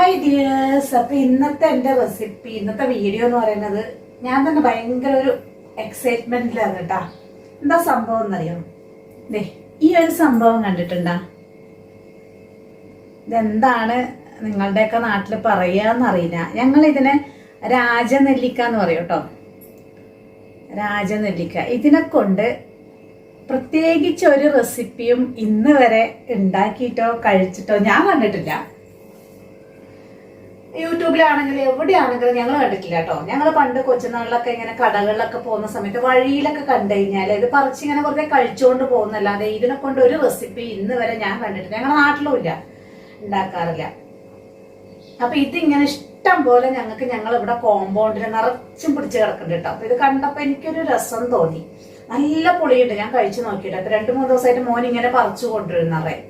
Hi dears അപ്പൊ ഇന്നത്തെ എന്റെ റെസിപ്പി ഇന്നത്തെ വീഡിയോ എന്ന് പറയുന്നത് ഞാൻ തന്നെ ഭയങ്കര ഒരു എക്സൈറ്റ്മെന്റിലാണ് കേട്ടാ. എന്താ സംഭവം എന്നറിയോ? ദേ ഈ ഒരു സംഭവം കണ്ടിട്ടുണ്ടാ? ഇതെന്താണ് നിങ്ങളുടെയൊക്കെ നാട്ടിൽ പറയാന്നറിയില്ല. ഞങ്ങൾ ഇതിനെ രാജനെല്ലിക്ക എന്ന് പറയും കേട്ടോ. രാജനെല്ലിക്ക. ഇതിനെ കൊണ്ട് പ്രത്യേകിച്ച് ഒരു റെസിപ്പിയും ഇന്ന് വരെ ഉണ്ടാക്കിയിട്ടോ കഴിച്ചിട്ടോ ഞാൻ കണ്ടിട്ടില്ല. യൂട്യൂബിലാണെങ്കിലും എവിടെയാണെങ്കിലും ഞങ്ങൾ കണ്ടിട്ടില്ല കേട്ടോ. ഞങ്ങൾ പണ്ട് കൊച്ചുനാളിലൊക്കെ ഇങ്ങനെ കടകളിലൊക്കെ പോകുന്ന സമയത്ത് വഴിയിലൊക്കെ കണ്ടു കഴിഞ്ഞാൽ ഇത് പറിച്ച് ഇങ്ങനെ വെറുതെ കഴിച്ചുകൊണ്ട് പോകുന്നല്ലാതെ ഇതിനെ കൊണ്ട് ഒരു റെസിപ്പി ഇന്ന് വരെ ഞാൻ കണ്ടിട്ടില്ല. ഞങ്ങളുടെ നാട്ടിലും ഇല്ല. ഉണ്ടാക്കാറില്ല. അപ്പൊ ഇതിങ്ങനെ ഇഷ്ടം പോലെ ഞങ്ങൾക്ക് ഞങ്ങൾ ഇവിടെ കോമ്പൗണ്ടിൽ നിറച്ചും പിടിച്ച് കിടക്കുന്നുണ്ട് കേട്ടോ. അപ്പൊ ഇത് കണ്ടപ്പോ എനിക്കൊരു രസം തോന്നി. നല്ല പുളിയുണ്ട്. ഞാൻ കഴിച്ചു നോക്കിയിട്ട് രണ്ടു മൂന്ന് ദിവസമായിട്ട് മോൻ ഇങ്ങനെ പറിച്ചു കൊണ്ടിരുന്നറേ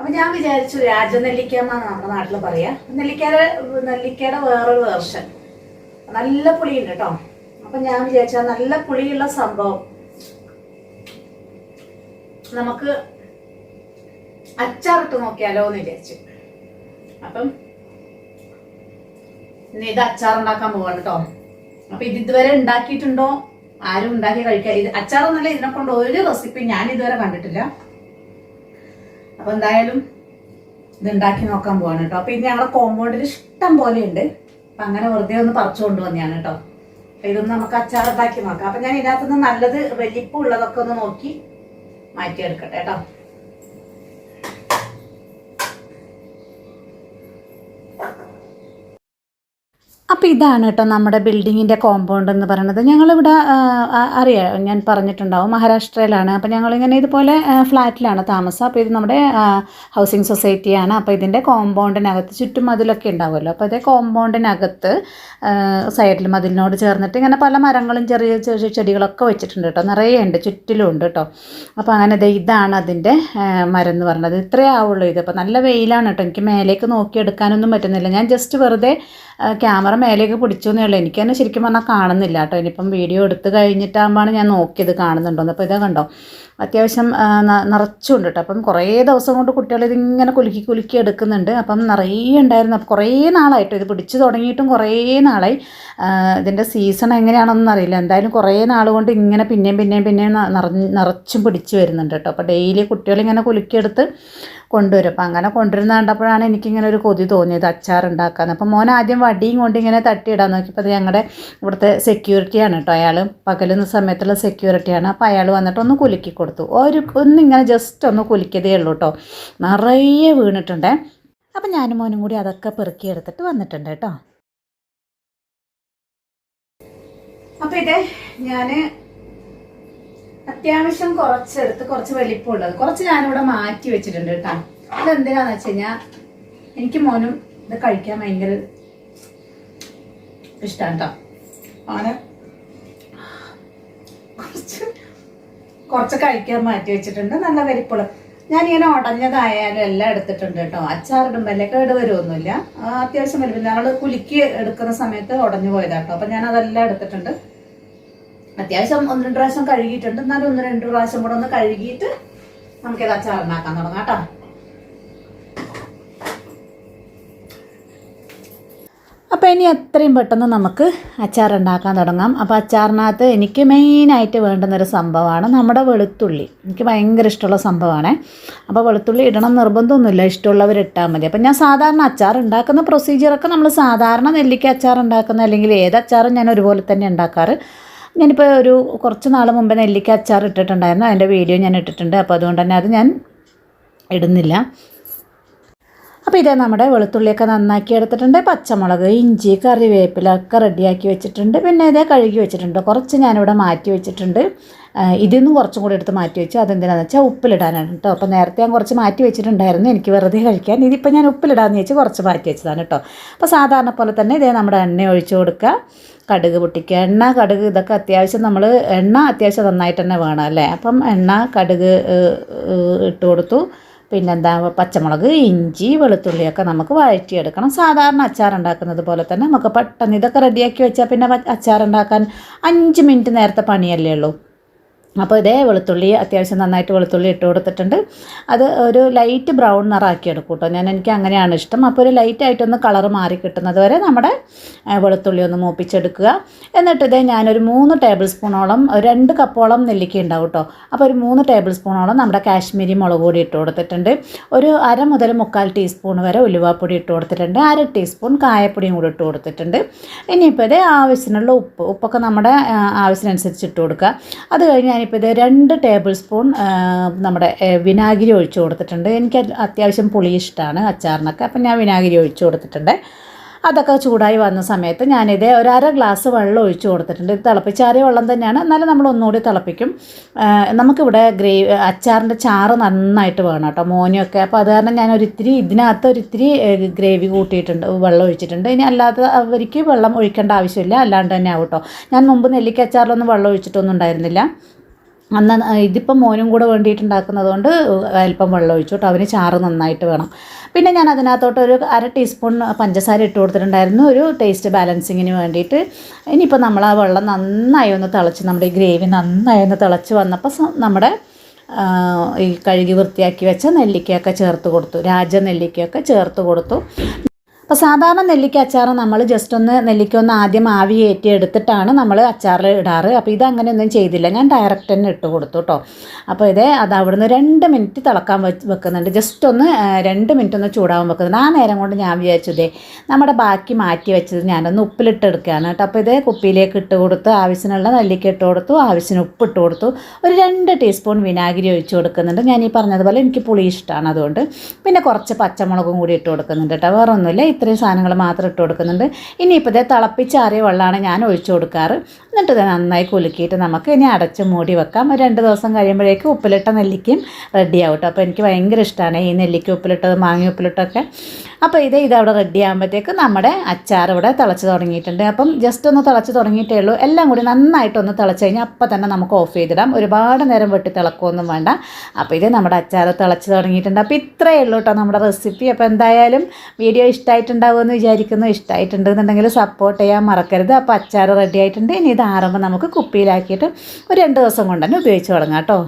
അപ്പൊ ഞാൻ വിചാരിച്ചു രാജനെല്ലിക്കാന്നാണ് നമ്മുടെ നാട്ടിൽ പറയാ. നെല്ലിക്കയുടെ നെല്ലിക്കയുടെ വേറൊരു വേർഷൻ നല്ല പുളിയുണ്ട് കേട്ടോ അപ്പൊ ഞാൻ വിചാരിച്ച നല്ല പുളിയുള്ള സംഭവം നമുക്ക് അച്ചാറിട്ട് നോക്കിയാലോ എന്ന് വിചാരിച്ചു. അപ്പം ഇത് അച്ചാർ ഉണ്ടാക്കാൻ പോവാണ് കേട്ടോ അപ്പൊ ഇത് ഇതുവരെ ഉണ്ടാക്കിയിട്ടുണ്ടോ? ആരും ഉണ്ടാക്കി കഴിക്കാൻ ഇത് അച്ചാറൊന്നുമല്ല ഇതിനെ കൊണ്ട് ഒരു റെസിപ്പി ഞാൻ ഇതുവരെ കണ്ടിട്ടില്ല. അപ്പൊ എന്തായാലും ഇത് ഉണ്ടാക്കി നോക്കാൻ പോവാണ് കേട്ടോ അപ്പൊ ഇത് ഞങ്ങളുടെ കോമ്പൗണ്ടിൽ ഇഷ്ടം പോലെ ഉണ്ട് അപ്പൊ അങ്ങനെ വെറുതെ ഒന്ന് പറിച്ചു കൊണ്ടുവന്നെയാണ് കേട്ടോ അപ്പൊ ഇതൊന്ന് നമുക്ക് അച്ചാർ ഉണ്ടാക്കി നോക്കാം. അപ്പൊ ഞാൻ ഇതിനകത്തുനിന്ന് നല്ലത് വലിപ്പമുള്ളതൊക്കെ ഒന്ന് നോക്കി മാറ്റിയെടുക്കട്ടെ കേട്ടോ അപ്പോൾ ഇതാണ് കേട്ടോ നമ്മുടെ ബിൽഡിങ്ങിന്റെ കോമ്പൗണ്ട് എന്ന് പറയുന്നത്. ഞങ്ങളിവിടെ അറിയാം ഞാൻ പറഞ്ഞിട്ടുണ്ടാവും മഹാരാഷ്ട്രയിലാണ്. അപ്പോൾ ഞങ്ങളിങ്ങനെ ഇതുപോലെ ഫ്ലാറ്റിലാണ് താമസം. അപ്പോൾ ഇത് നമ്മുടെ ഹൗസിംഗ് സൊസൈറ്റിയാണ് അപ്പോൾ ഇതിന്റെ കോമ്പൗണ്ടിനകത്ത് ചുറ്റും മതിലൊക്കെ ഉണ്ടാവുമല്ലോ. അപ്പോൾ അതേ കോമ്പൗണ്ടിനകത്ത് സൈഡിൽ മതിലിനോട് ചേർന്നിട്ട് ഇങ്ങനെ പല മരങ്ങളും ചെറിയ ചെറിയ ചെടികളൊക്കെ വെച്ചിട്ടുണ്ട് കേട്ടോ. നിറയെ ഉണ്ട് ചുറ്റിലും ഉണ്ട് കേട്ടോ. അപ്പോൾ അങ്ങനെ ദേ ഇതാണ് അതിന്റെ മരം എന്ന് പറയുന്നത്. ഇത്രയേ ആവുള്ളൂ ഇത്. അപ്പോൾ നല്ല വെയിലാണ് കേട്ടോ. എനിക്ക് മേലേക്ക് നോക്കിയെടുക്കാനൊന്നും പറ്റുന്നില്ല. ഞാൻ ജസ്റ്റ് വെറുതെ ക്യാമറ മേലേക്ക് പിടിച്ചു എന്നേ ഉള്ളൂ. എനിക്ക് തന്നെ ശരിക്കും പറഞ്ഞാൽ കാണുന്നില്ല കേട്ടോ. ഇനിയിപ്പം വീഡിയോ എടുത്ത് കഴിഞ്ഞിട്ടാകുമ്പോഴാണ് ഞാൻ നോക്കിയത് കാണുന്നുണ്ടോ അപ്പോൾ ഇതാ കണ്ടോ? അത്യാവശ്യം നിറച്ചുണ്ട് കേട്ടോ അപ്പം കുറേ ദിവസം കൊണ്ട് കുട്ടികൾ ഇതിങ്ങനെ കുലുക്കി കുലുക്കി എടുക്കുന്നുണ്ട്. അപ്പം നിറയെ ഉണ്ടായിരുന്നു. അപ്പം കുറേ നാളായിട്ട് ഇത് പിടിച്ചു തുടങ്ങിയിട്ടും കുറേ നാളായി. ഇതിന്റെ സീസൺ എങ്ങനെയാണെന്നൊന്നും അറിയില്ല. എന്തായാലും കുറേ നാൾ കൊണ്ട് ഇങ്ങനെ പിന്നെയും പിന്നെയും പിന്നെയും നിറഞ്ഞ് നിറച്ചും പിടിച്ചു വരുന്നുണ്ട് കേട്ടോ അപ്പോൾ ഡെയിലി കുട്ടികളിങ്ങനെ കുലുക്കിയെടുത്ത് കൊണ്ടുവരും. അപ്പം അങ്ങനെ കൊണ്ടുവരുന്ന കണ്ടപ്പോഴാണ് എനിക്കിങ്ങനെ ഒരു കൊതി തോന്നിയത്. അച്ചാർ ഉണ്ടാക്കാൻ. അപ്പം മോൻ ആദ്യം വടിയും കൊണ്ട് ഇങ്ങനെ തട്ടിയിടാൻ നോക്കിയപ്പോൾ അത് ഞങ്ങളുടെ ഇവിടുത്തെ സെക്യൂരിറ്റിയാണ് കേട്ടോ അയാൾ പകലുന്ന സമയത്തുള്ള സെക്യൂരിറ്റിയാണ് അപ്പോൾ അയാൾ വന്നിട്ട് ഒന്ന് കുലുക്കി കൊടുത്തു ഒരു ഒന്നിങ്ങനെ ജസ്റ്റ് ഒന്ന് കുലിക്കതേ ഉള്ളൂ കേട്ടോ നിറയെ വീണിട്ടുണ്ടേ. അപ്പം ഞാനും മോനും കൂടി അതൊക്കെ പെറുക്കിയെടുത്തിട്ട് വന്നിട്ടുണ്ട് കേട്ടോ അപ്പം ഇതേ ഞാൻ അത്യാവശ്യം കുറച്ചെടുത്ത് കുറച്ച് വലിപ്പമുള്ളത്. കുറച്ച് ഞാനിവിടെ മാറ്റി വെച്ചിട്ടുണ്ട് കേട്ടോ അതെന്തിനാന്ന് വെച്ച് കഴിഞ്ഞാൽ എനിക്ക് മോനും ഇത് കഴിക്കാൻ ഭയങ്കര ഇഷ്ടമാണ് കേട്ടോ അവന് കുറച്ച് കഴിക്കാൻ മാറ്റി വെച്ചിട്ടുണ്ട്. നല്ല കരിപ്പുള ഞാനിങ്ങനെ ഉടഞ്ഞതായാലും എല്ലാം എടുത്തിട്ടുണ്ട് കേട്ടോ. അച്ചാറിടുമ്പോൾ കേട് വരുമൊന്നുമില്ല അത്യാവശ്യം അത്യാവശ്യം പിന്നെ ഞങ്ങൾ കുലുക്കി എടുക്കുന്ന സമയത്ത് ഉടഞ്ഞു പോയതാട്ടോ അപ്പം ഞാൻ അതെല്ലാം എടുത്തിട്ടുണ്ട്. അത്യാവശ്യം ഒന്ന് രണ്ട് പ്രാവശ്യം കഴുകിയിട്ടുണ്ട്. എന്നാലും ഒന്ന് രണ്ട് പ്രാവശ്യം കൂടെ ഒന്ന് കഴുകിയിട്ട് നമുക്കിത് അച്ചാറുണ്ടാക്കാൻ തുടങ്ങാം കേട്ടോ. അപ്പോൾ ഇനി എത്രയും പെട്ടെന്ന് നമുക്ക് അച്ചാർ ഉണ്ടാക്കാൻ തുടങ്ങാം. അപ്പോൾ അച്ചാറിനകത്ത് എനിക്ക് മെയിനായിട്ട് വേണ്ടുന്നൊരു സംഭവമാണ് നമ്മുടെ വെളുത്തുള്ളി. എനിക്ക് ഭയങ്കര ഇഷ്ടമുള്ള സംഭവമാണ്. അപ്പോൾ വെളുത്തുള്ളി ഇടണം നിർബന്ധമൊന്നുമില്ല. ഇഷ്ടമുള്ളവർ ഇട്ടാൽ മതി. അപ്പോൾ ഞാൻ സാധാരണ അച്ചാർ ഉണ്ടാക്കുന്ന പ്രൊസീജിയറൊക്കെ നമ്മൾ സാധാരണ നെല്ലിക്ക അച്ചാർ ഉണ്ടാക്കുന്ന അല്ലെങ്കിൽ ഏത് അച്ചാറും ഞാൻ ഒരുപോലെ തന്നെ ഉണ്ടാക്കാറ്. ഞാനിപ്പോൾ ഒരു കുറച്ച് നാൾ മുമ്പ് നെല്ലിക്ക അച്ചാർ ഇട്ടിട്ടുണ്ടായിരുന്നു. അതിന്റെ വീഡിയോ ഞാൻ ഇട്ടിട്ടുണ്ട്. അപ്പോൾ അതുകൊണ്ട് തന്നെ അത് ഞാൻ ഇടുന്നില്ല. അപ്പോൾ ഇതേ നമ്മുടെ വെളുത്തുള്ളിയൊക്കെ നന്നാക്കി എടുത്തിട്ടുണ്ട് പച്ചമുളക് ഇഞ്ചി കറിവേപ്പില ഒക്കെ റെഡിയാക്കി വെച്ചിട്ടുണ്ട്. പിന്നെ ഇതേ കഴുകി വെച്ചിട്ടുണ്ട്. കുറച്ച് ഞാനിവിടെ മാറ്റി വെച്ചിട്ടുണ്ട്. ഇതിൽ നിന്നും കുറച്ചും കൂടി എടുത്ത് മാറ്റി വെച്ചു. അതെന്തിനാണെന്ന് വെച്ചാൽ ഉപ്പിലിടാനാണ് കേട്ടോ. അപ്പോൾ നേരത്തെ ഞാൻ കുറച്ച് മാറ്റി വെച്ചിട്ടുണ്ടായിരുന്നു. എനിക്ക് വെറുതെ കഴിക്കാൻ. ഇതിപ്പോൾ ഞാൻ ഉപ്പിലിടാമെന്ന് വെച്ച് കുറച്ച് മാറ്റി വെച്ചതാണ് കേട്ടോ. അപ്പോൾ സാധാരണ പോലെ തന്നെ ഇതേ നമ്മുടെ എണ്ണ ഒഴിച്ചു കൊടുക്കുക. കടുക് പൊട്ടിക്കുക. എണ്ണ കടുക് ഇതൊക്കെ അത്യാവശ്യം നമ്മൾ എണ്ണ അത്യാവശ്യം നന്നായിട്ട് തന്നെ വേണം അല്ലേ? അപ്പം എണ്ണ കടുക് ഇട്ട് കൊടുത്തു. പിന്നെന്താ പച്ചമുളക് ഇഞ്ചി വെളുത്തുള്ളിയൊക്കെ നമുക്ക് വഴറ്റിയെടുക്കണം. സാധാരണ അച്ചാർ ഉണ്ടാക്കുന്നത് പോലെ തന്നെ നമുക്ക് പെട്ടെന്ന് ഇതൊക്കെ റെഡിയാക്കി വെച്ചാൽ പിന്നെ അച്ചാർ ഉണ്ടാക്കാൻ അഞ്ച് മിനിറ്റ് നേരത്തെ പണിയല്ലേ ഉള്ളൂ. അപ്പോൾ ഇതേ വെളുത്തുള്ളി അത്യാവശ്യം നന്നായിട്ട് വെളുത്തുള്ളി ഇട്ട് കൊടുത്തിട്ടുണ്ട്. അത് ഒരു ലൈറ്റ് ബ്രൗൺ നിറാക്കി എടുക്കും കേട്ടോ ഞാൻ എനിക്ക് അങ്ങനെയാണ് ഇഷ്ടം. അപ്പോൾ ഒരു ലൈറ്റ് ആയിട്ടൊന്ന് കളർ മാറി കിട്ടുന്നത് വരെ നമ്മുടെ വെളുത്തുള്ളി ഒന്ന് മൂപ്പിച്ചെടുക്കുക. എന്നിട്ട് ഇതേ ഞാനൊരു മൂന്ന് ടേബിൾ സ്പൂണോളം രണ്ട് കപ്പോളം നെല്ലിക്ക ഉണ്ടാവും കേട്ടോ അപ്പോൾ ഒരു മൂന്ന് ടേബിൾ സ്പൂണോളം നമ്മുടെ കാശ്മീരി മുളക് പൊടി ഇട്ട് കൊടുത്തിട്ടുണ്ട്. ഒരു അര മുതൽ മുക്കാൽ ടീസ്പൂൺ വരെ ഉലുവാപ്പൊടി ഇട്ട് കൊടുത്തിട്ടുണ്ട്. അര ടീസ്പൂൺ കായപ്പൊടിയും കൂടി ഇട്ട് കൊടുത്തിട്ടുണ്ട്. ഇനിയിപ്പോൾ ഇത് ആവശ്യത്തിനുള്ള ഉപ്പ് ഉപ്പൊക്കെ നമ്മുടെ ആവശ്യത്തിനനുസരിച്ച് ഇട്ട് കൊടുക്കുക. അത് കഴിഞ്ഞ് ഞാനിപ്പോൾ ഇത് രണ്ട് ടേബിൾ സ്പൂൺ നമ്മുടെ വിനാഗിരി ഒഴിച്ചു കൊടുത്തിട്ടുണ്ട്. എനിക്ക് അത്യാവശ്യം പുളി ഇഷ്ടമാണ് അച്ചാറിനൊക്കെ. അപ്പം ഞാൻ വിനാഗിരി ഒഴിച്ചു കൊടുത്തിട്ടുണ്ട്. അതൊക്കെ ചൂടായി വന്ന സമയത്ത് ഞാനിത് ഒരു അര ഗ്ലാസ് വെള്ളം ഒഴിച്ചു കൊടുത്തിട്ടുണ്ട്. ഇത് തിളപ്പിച്ചാറിയ വെള്ളം തന്നെയാണ്. എന്നാലും നമ്മൾ ഒന്നുകൂടി തിളപ്പിക്കും. നമുക്കിവിടെ ഗ്രേവി അച്ചാറിന്റെ ചാറ് നന്നായിട്ട് വേണം കേട്ടോ മോനൊക്കെ അപ്പോൾ അത് കാരണം ഞാൻ ഒരു ഇത്തിരി ഇതിനകത്ത് ഒരിത്തിരി ഗ്രേവി കൂട്ടിയിട്ടുണ്ട് വെള്ളം ഒഴിച്ചിട്ടുണ്ട്. ഇനി അല്ലാതെ അവർക്ക് വെള്ളം ഒഴിക്കേണ്ട ആവശ്യമില്ല. അല്ലാണ്ട് തന്നെ ആവും കേട്ടോ. ഞാൻ മുമ്പ് നെല്ലിക്ക അച്ചാറിലൊന്നും വെള്ളം ഒഴിച്ചിട്ടൊന്നും ഉണ്ടായിരുന്നില്ല. അന്ന് ഇതിപ്പം മോനും കൂടെ വേണ്ടിയിട്ടുണ്ടാക്കുന്നത് കൊണ്ട് അല്പം വെള്ളം ഒഴിച്ചു കേട്ടോ. അവന് ചാറ് നന്നായിട്ട് വേണം. പിന്നെ ഞാൻ അതിനകത്തോട്ട് ഒരു അര ടീസ്പൂൺ പഞ്ചസാര ഇട്ട് കൊടുത്തിട്ടുണ്ടായിരുന്നു. ഒരു ടേസ്റ്റ് ബാലൻസിങ്ങിന് വേണ്ടിയിട്ട്. ഇനിയിപ്പോൾ നമ്മൾ ആ വെള്ളം നന്നായി ഒന്ന് തിളച്ച് നമ്മുടെ ഈ ഗ്രേവി നന്നായി ഒന്ന് തിളച്ച് വന്നപ്പോൾ നമ്മുടെ ഈ കഴുകി വൃത്തിയാക്കി വെച്ച നെല്ലിക്കയൊക്കെ ചേർത്ത് കൊടുത്തു. രാജ നെല്ലിക്കയൊക്കെ ചേർത്ത് കൊടുത്തു. അപ്പോൾ സാധാരണ നെല്ലിക്ക അച്ചാർ നമ്മൾ ജസ്റ്റ് ഒന്ന് നെല്ലിക്ക ഒന്ന് ആദ്യം ആവി കയറ്റി എടുത്തിട്ടാണ് നമ്മൾ അച്ചാറിൽ ഇടാറ്. അപ്പോൾ ഇത് അങ്ങനെയൊന്നും ചെയ്തില്ല. ഞാൻ ഡയറക്റ്റ് തന്നെ ഇട്ട് കൊടുത്തു കേട്ടോ അപ്പോൾ ഇത് അത് അവിടുന്ന് രണ്ട് മിനിറ്റ് തിളക്കാൻ വെക്കുന്നുണ്ട്. ജസ്റ്റ് ഒന്ന് രണ്ട് മിനിറ്റ് ഒന്ന് ചൂടാവാൻ വെക്കുന്നുണ്ട്. ആ നേരം കൊണ്ട് ഞാൻ വിചാരിച്ചതേ നമ്മുടെ ബാക്കി മാറ്റി വെച്ചത് ഞാനൊന്ന് ഉപ്പിലിട്ട് എടുക്കുകയാണ് കേട്ടോ അപ്പോൾ ഇത് കുപ്പിയിലേക്ക് ഇട്ട് കൊടുത്ത് ആവശ്യത്തിനുള്ള നെല്ലിക്ക ഇട്ട് കൊടുത്തു ആവശ്യത്തിന് ഉപ്പ് ഇട്ട് കൊടുത്തു. ഒരു രണ്ട് ടീസ്പൂൺ വിനാഗിരി ഒഴിച്ച് കൊടുക്കുന്നുണ്ട്. ഞാൻ ഈ പറഞ്ഞതുപോലെ എനിക്ക് പുളി ഇഷ്ടമാണ് അതുകൊണ്ട്. പിന്നെ കുറച്ച് പച്ചമുളകും കൂടി ഇട്ട് കൊടുക്കുന്നുണ്ട് കേട്ടോ വേറെ ഒന്നുമില്ല ഇത്രയും സാധനങ്ങൾ മാത്രം ഇട്ട് കൊടുക്കുന്നുണ്ട്. ഇനിയിപ്പോൾ ഇതേ തിളപ്പിച്ചാറിയ വെള്ളമാണ് ഞാൻ ഒഴിച്ചു കൊടുക്കാറ്. എന്നിട്ട് ഇത് നന്നായി കുലുക്കിയിട്ട് നമുക്ക് ഇനി അടച്ച് മൂടി വെക്കാം. ഒരു രണ്ട് ദിവസം കഴിയുമ്പോഴേക്കും ഉപ്പിലിട്ട നെല്ലിക്കയും റെഡി ആവും അപ്പോൾ എനിക്ക് ഭയങ്കര ഇഷ്ടമാണ് ഈ നെല്ലിക്ക ഉപ്പിലിട്ടത് മാങ്ങ ഉപ്പിലിട്ടൊക്കെ. അപ്പോൾ ഇത് ഇതവിടെ റെഡി ആകുമ്പോഴത്തേക്ക് നമ്മുടെ അച്ചാർ ഇവിടെ തിളച്ച് തുടങ്ങിയിട്ടുണ്ട്. അപ്പം ജസ്റ്റ് ഒന്ന് തിളച്ച് തുടങ്ങിയിട്ടേ ഉള്ളൂ. എല്ലാം കൂടി നന്നായിട്ടൊന്ന് തിളച്ച് കഴിഞ്ഞാൽ അപ്പം തന്നെ നമുക്ക് ഓഫ് ചെയ്തിടാം. ഒരുപാട് നേരം വെട്ടി തിളക്കുകയൊന്നും വേണ്ട. അപ്പോൾ ഇത് നമ്മുടെ അച്ചാർ തിളച്ച് തുടങ്ങിയിട്ടുണ്ട്. അപ്പോൾ ഇത്രയേ ഉള്ളൂ കേട്ടോ നമ്മുടെ റെസിപ്പി അപ്പോൾ എന്തായാലും വീഡിയോ ഇഷ്ടമായിട്ടുണ്ടാവുമെന്ന് വിചാരിക്കുന്നു. ഇഷ്ടമായിട്ടുണ്ടെന്നുണ്ടെങ്കിൽ സപ്പോർട്ട് ചെയ്യാൻ മറക്കരുത്. അപ്പോൾ അച്ചാർ റെഡി ആയിട്ടുണ്ട്. ഇനി ഇത് ആറുമ്പോൾ നമുക്ക് കുപ്പിയിലാക്കിയിട്ട് ഒരു രണ്ട് ദിവസം കൊണ്ട് തന്നെ ഉപയോഗിച്ച് തുടങ്ങാം കേട്ടോ.